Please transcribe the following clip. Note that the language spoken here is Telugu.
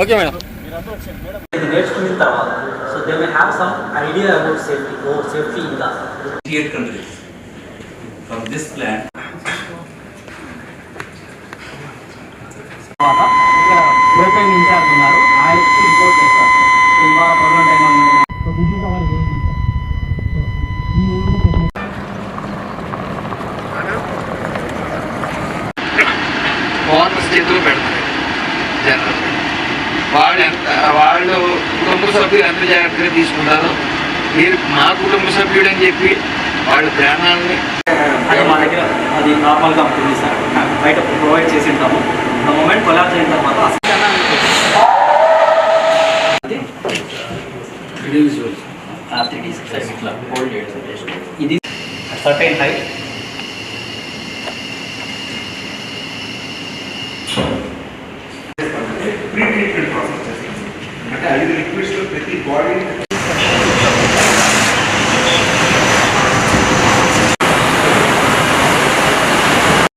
Okay madam debates to with So they may have some idea about safety or safety in the Eight country. from this plant. చేతిలో పెడతారు జనరల్ వాళ్ళు ఎంత వాళ్ళు కుటుంబ సభ్యులు ఎంత జాగ్రత్తగా తీసుకుంటారో మీరు మా కుటుంబ సభ్యుడు అని చెప్పి వాళ్ళ ప్రాణాలని అది మా దగ్గర అది నార్మల్గా ఉంటుంది సార్. బయట ప్రొవైడ్ చేసి ఉంటాము ఆ మూమెంట్ కొలాబ్స్ అయిన తర్వాత ఇది. Certain height pre treatment process చేస్తాం. అంటే ఐదు లిక్విడ్స్లో ప్రతి బాడీని